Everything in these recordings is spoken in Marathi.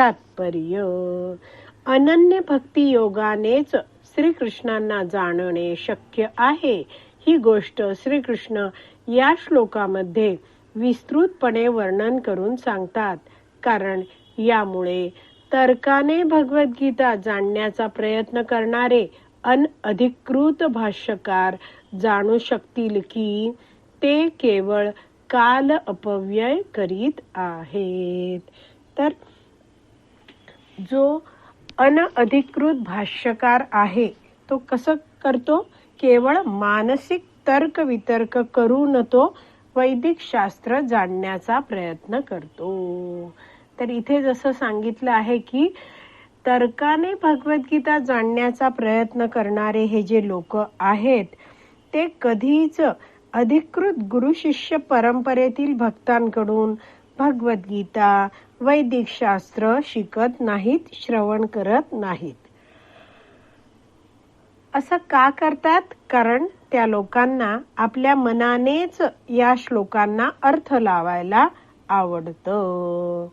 तात्पर्य. अनन्य भक्ती योगानेच श्रीकृष्णांना जाणणे शक्य आहे. ही गोष्ट श्रीकृष्ण या श्लोकामध्ये विस्तृतपणे वर्णन करून सांगतात. कारण यामुळे तर्काने भगवद्गीता जाणण्याचा प्रयत्न करणारे अनअधिकृत भाष्यकार जाणू शकतील की ते केवळ काल अपव्यय करीत आहेत. तर जो अनअधिकृत भाष्यकार आहे तो कसं करतो? केवळ मानसिक तर्क वितर्क करून तो वैदिक शास्त्र जाणण्याचा प्रयत्न करतो. तर इथे जसं सांगितलं आहे की तर्काने भगवद्गीता जाणण्याचा प्रयत्न करणारे हे जे लोक आहेत ते कधीच अधिकृत गुरु शिष्य परंपरेतील भक्तांकडून भगवद्गीता वैदिक शास्त्र शिकत नाहीत श्रवण करत नाहीत. असं का करतात? कारण त्या लोकांना आपल्या मनानेच या श्लोकांना अर्थ लावायला आवडतं.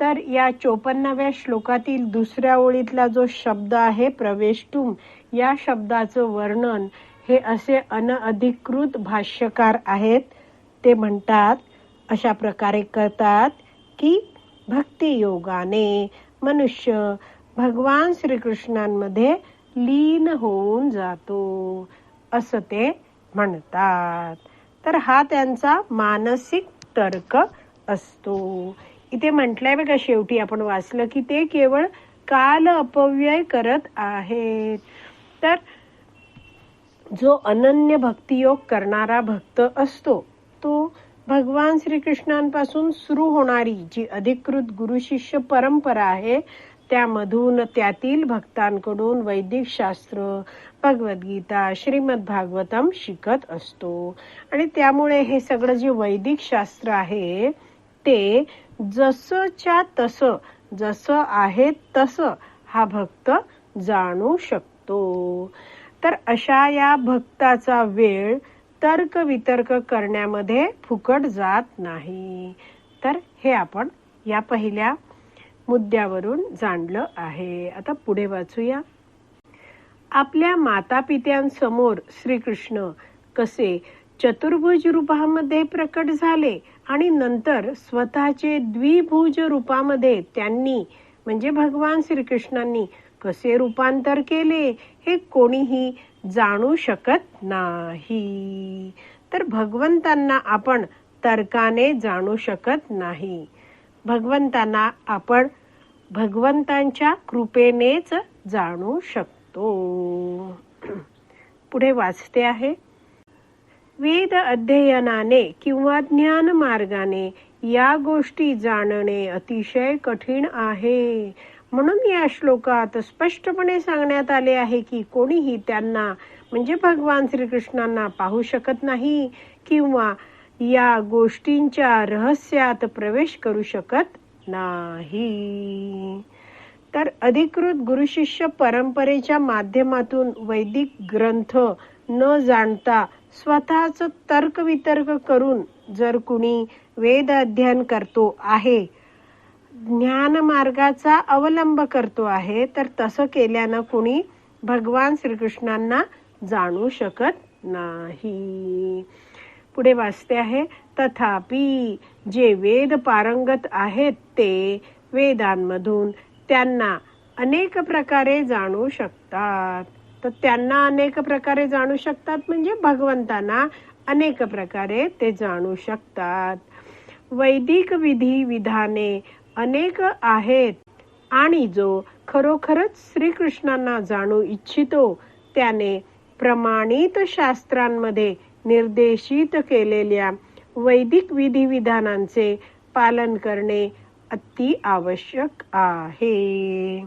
तर या चोपन्नाव्या श्लोकातील दुसऱ्या ओळीतला जो शब्द आहे प्रवेशटुम या शब्दाचं वर्णन हे असे अनअधिकृत भाष्यकार आहेत ते म्हणतात अशा प्रकारे करतात की भक्ती योगाने मनुष्य भगवान श्रीकृष्णांमध्ये लीन होऊन जातो असं ते म्हणतात. तर हा त्यांचा मानसिक तर्क असतो. इथे म्हटलंय बघा शेवटी आपण वाचलं की ते केवळ काल अपव्यय करत आहेत. तर जो अनन्य भक्तियोग करणारा भक्त असतो तो भगवान श्रीकृष्णांपासून सुरू होणारी जी अधिकृत गुरु शिष्य परंपरा आहे त्यामधून त्यातील भक्तांकडून वैदिक शास्त्र भगवद्गीता श्रीमद भागवतम शिकत असतो. आणि त्यामुळे हे सगळं जे वैदिक शास्त्र आहे ते जसच्या तस जसं आहे तस हा भक्त जाणू शकतो. तर अशा या भक्ताचा वेळ तर्क वितर्क करण्यामध्ये फुकट जात नाही. तर हे आपण या पहिल्या मुद्द्यावरून जाणलं आहे. आता पुढे वाचूया. आपल्या माता पित्यांसमोर श्रीकृष्ण कसे चतुर्भुज रूपामध्ये प्रकट झाले आणि नंतर स्वतःचे द्विभुज रूपामध्ये त्यांनी म्हणजे भगवान श्रीकृष्णांनी कसे रूपांतर केले हे कोणीही जाणू शकत नाही. तर भगवंतांना आपण तर्काने जाणू शकत नाही. भगवंतांना आपण भगवंतांच्या कृपेनेच जाणू शकतो. पुढे वाचते आहे. वेद अध्ययनाने किंवा ज्ञान मार्गाने या गोष्टी जाणणे अतिशय कठीण आहे. म्हणून या श्लोकात स्पष्टपणे सांगण्यात आले आहे की कोणीही त्यांना म्हणजे भगवान श्रीकृष्णांना पाहू शकत नाही किंवा या गोष्टींच्या रहस्यात प्रवेश करू शकत नाही. तर अधिकृत गुरुशिष्य परंपरेच्या माध्यमातून वैदिक ग्रंथ न जाणता स्वतःच तर्कवितर्क करून जर कुणी वेद अध्ययन करतो आहे ज्ञान मार्गाचा अवलंब करतो आहे तर तसं केल्यानं कुणी भगवान श्रीकृष्णांना जाणू शकत नाही. पुढे वाचते आहे तथापि जे वेद पारंगत आहेत ते वेदांमधून त्यांना अनेक प्रकारे जाणू शकतात. तर त्यांना अनेक प्रकारे जाणू शकतात म्हणजे भगवंतांना अनेक प्रकारे ते जाणू शकतात. वैदिक विधी विधाने अनेक आहेत. आणि जो खरोखरच श्रीकृष्णांना जाणू इच्छितो त्याने प्रमाणित शास्त्रांमध्ये निर्देशित केलेल्या वैदिक विधिविधानांचे पालन करणे अति आवश्यक आहे.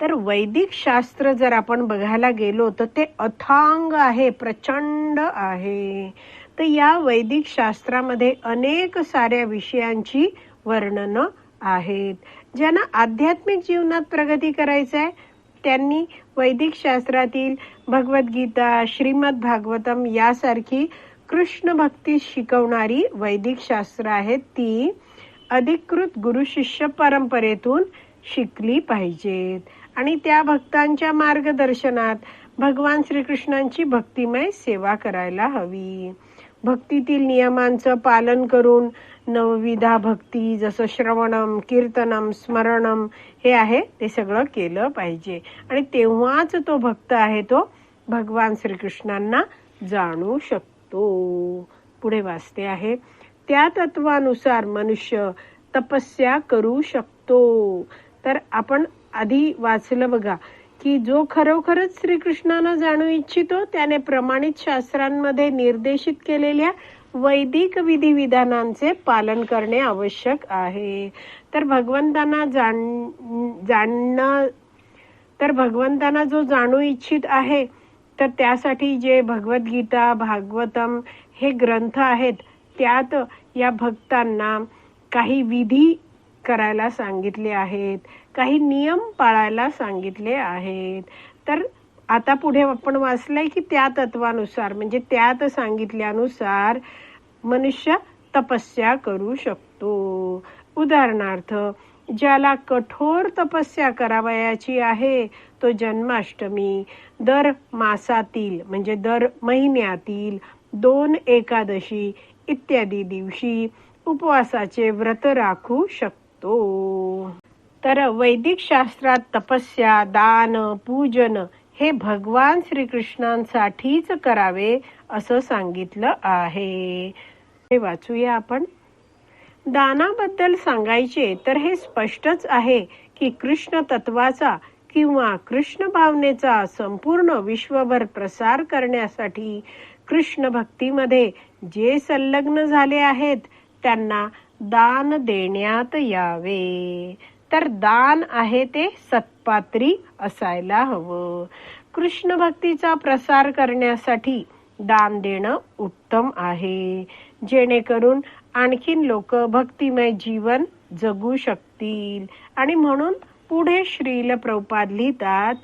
तर वैदिक शास्त्र जर आपण बघायला गेलो तर ते अथांग आहे प्रचंड आहे. तर या वैदिक शास्त्रामध्ये अनेक साऱ्या विषयांची वर्णनं आहेत. ज्यांना आध्यात्मिक जीवनात प्रगती करायचं आहे त्यांनी वैदिक शास्त्रातील भगवद्गीता श्रीमद भागवतम यासारखी कृष्ण भक्ती शिकवणारी वैदिक शास्त्र आहेत ती अधिकृत गुरु शिष्य परंपरेतून शिकली पाहिजेत. आणि त्या भक्तांच्या मार्गदर्शनात भगवान श्रीकृष्णांची भक्तिमय सेवा करायला हवी. भक्तीतील नियमांचं पालन करून नवविधा भक्ती जसं श्रवणम कीर्तनम स्मरणम हे आहे. ते सगळं केलं पाहिजे. आणि तेव्हाच तो भक्त आहे तो भगवान श्रीकृष्णांना जाणू शकतो. पुढे वाचते आहे. त्या तत्वानुसार मनुष्य तपस्या करू शकतो. तर आपण आधी वाचलं बघा की जो खरोखरच श्रीकृष्णानं जाणू इच्छितो त्याने प्रमाणित शास्त्रांमध्ये निर्देशित केलेल्या वैदिक विधिविधानांचे पालन करणे आवश्यक आहे. तर भगवंतांना जाण जाणणं तर भगवंतांना जो जाणू इच्छित आहे तर त्यासाठी जे भगवद्गीता भागवतम हे ग्रंथ आहेत त्यात या भक्तांना काही विधी करायला सांगितले आहेत काही नियम पाळायला सांगितले आहेत. तर आता पुढे आपण वाचलंय की त्या तत्वानुसार म्हणजे त्यात सांगितल्यानुसार मनुष्य तपस्या करू शकतो. उदाहरणार्थ ज्याला कठोर तपस्या करावयाची आहे तो जन्माष्टमी दर मासातील म्हणजे दर महिन्यातील दोन एकादशी इत्यादी दिवशी उपवासाचे व्रत राखू शकतो. तर वैदिक शास्त्रात तपस्या दान पूजन हे भगवान श्रीकृष्णांसाठीच करावे असं सांगितलं आहे. हे वाचूया आपण. दानाबद्दल सांगायचे तर हे स्पष्टच आहे की कृष्ण तत्वाचा किंवा कृष्ण भावनेचा संपूर्ण विश्वभर प्रसार करण्यासाठी कृष्ण भक्तीमध्ये जे संलग्न झाले आहेत त्यांना दान देण्यात यावे. तर दान आहे ते सत्पात्री असायला हवं. कृष्ण भक्तीचा प्रसार करण्यासाठी दान देणं उत्तम आहे. जेणेकरून आणखीन लोक भक्तिमय जीवन जगू शकतील. आणि म्हणून पुढे श्रील प्रौपाद लिहितात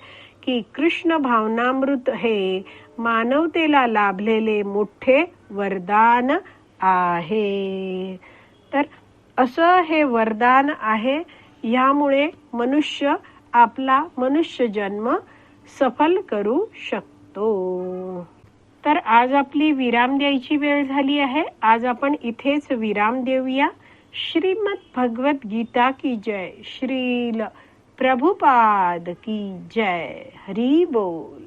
की कृष्ण भावनामृत हे मानवतेला लाभलेले मोठे वरदान आहे. तर असं हे वरदान आहे यामुळे मनुष्य आपला मनुष्य जन्म सफल करू शकतो. तर आज आपली विराम द्यायची वेळ झाली आहे. आज आपण इथेच विराम देऊया. श्रीमद भगवत गीता की जय. श्रील प्रभुपाद की जय. हरी बोल.